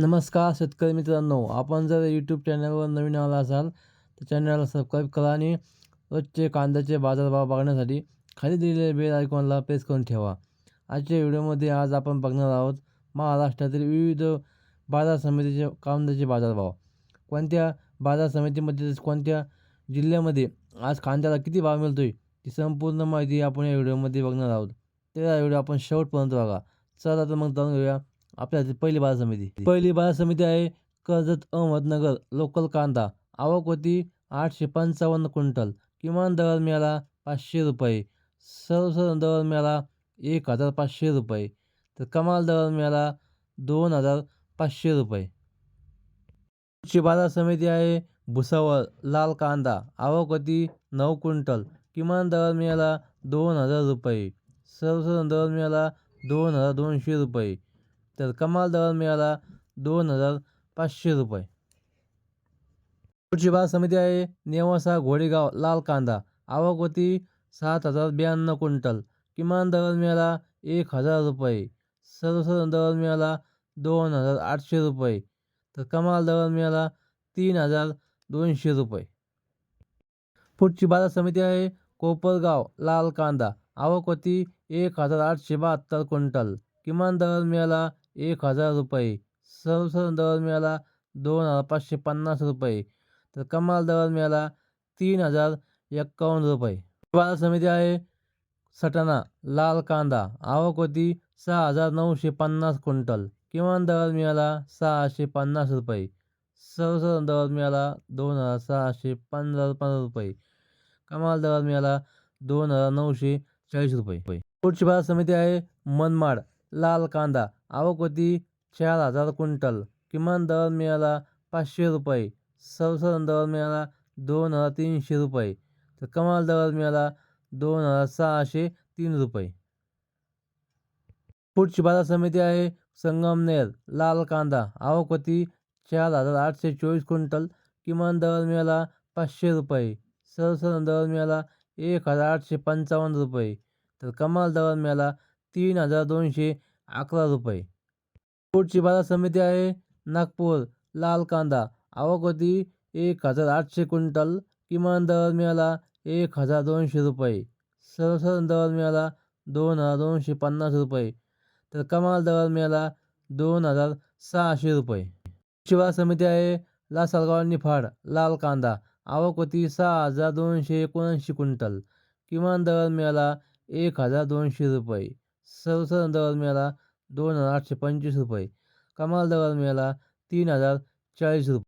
नमस्कार शेतकरी मित्रांनो आपण जर यूट्यूब चॅनलवर नवीन आला असाल तर चॅनलला सबस्क्राईब करा आणि रोजचे कांद्याचे बाजारभाव बघण्यासाठी खाली दिलेल्या बेल आयकॉनला प्रेस करून ठेवा. आजच्या व्हिडिओमध्ये आज आपण बघणार आहोत महाराष्ट्रातील विविध बाजार समितीचे कांद्याचे बाजारभाव. कोणत्या बाजार समितीमध्ये कोणत्या जिल्ह्यामध्ये आज कांद्याला किती भाव मिळतो आहे ती संपूर्ण माहिती आपण या व्हिडिओमध्ये बघणार आहोत. तर हा व्हिडिओ आपण शेवटपर्यंत बघा. चला तर मग जाणून घेऊया. आपल्या पहिली बाजार समिती. पहिली बाजार समिती आहे कर्जत अहमदनगर लोकल कांदा. आवक होती आठशे पंचावन्न क्विंटल. किमान दर मिळाला पाचशे रुपये. सर्वसाधारण दर मिळाला एक हजार पाचशे रुपये. तर कमाल दर मिळाला दोन हजार पाचशे रुपये. पुढची बाजार समिती आहे भुसावळ लाल कांदा. आवक होती नऊ क्विंटल. किमान दर मिळाला दोन हजार रुपये. सर्वसाधारण दर मिळाला दोन हजार दोनशे रुपये. तर कमाल दर मिळाला दोन हजार पाचशे रुपये. पुढची बाजार समिती आहे नेवासा घोडेगाव लाल कांदा. आवक होती सात हजार ब्याण्णव क्विंटल. किमान दर मिळाला एक हजार रुपये. सर्वसाधारण दर मिळाला दोन हजार आठशे रुपये. तर कमाल दर मिळाला तीन हजार दोनशे रुपये. पुढची बाजार समिती आहे कोपरगाव लाल कांदा. आवक होती एक हजार आठशे बहात्तर क्विंटल. किमान दर मिळाला एक हजार रुपये. सर्वसाधारण दर मिळाला दोन हजार पाचशे पन्नास रुपये. तर कमाल दर मिळाला तीन हजार एक्कावन्न रुपये. बाजार समिती आहे सटाणा लाल कांदा आवक होती सहा हजार नऊशे पन्नास क्विंटल. किमान दर मिळाला सहाशे पन्नास रुपये. सर्वसाधारण दर मिळाला दोन हजार सहाशे पंधरा पंधरा रुपये. कमाल दर मिळाला दोन हजार नऊशे चाळीस रुपये. पुढची बाजार समिती आहे मनमाड. लाल कांदा आवक होती चार हजार क्विंटल किमान दर मिळाला पाचशे रुपये सर्वसाधारण दर मिळाला दोन हजार तीनशे रुपये तर कमाल दर मिळाला दोन हजार सहाशे तीन रुपये. पुढची बाजार समिती आहे संगमनेर लाल कांदा आवक होती चार हजार आठशे चोवीस क्विंटल किमान दर मिळाला पाचशे रुपये सरसरण दर मिळाला एक हजार आठशे पंचावन्न रुपये तर कमाल दर मिळाला तीन हजार दोनशे अकरा रुपये. पुढची बाजार समिती आहे नागपूर लाल कांदा. आवक होती एक हजार आठशे क्विंटल. किमान दर मिळाला एक हजार दोनशे रुपये. सर्वसाधारण दर मिळाला दोन हजार दोनशे पन्नास रुपये. तर कमाल दर मिळाला दोन हजार सहाशे रुपये. शिवा समिती आहे लासलगाव निफाड लाल कांदा. आवक होती सहा हजार दोनशे एकोणऐंशी क्विंटल. किमान दर मिळाला एक हजार दोनशे रुपये. सर्वसाधारण दर मिळाला दोन हजार आठशे पंचवीस रुपये. कमाल दर मिळाला तीन हजार चाळीस रुपये.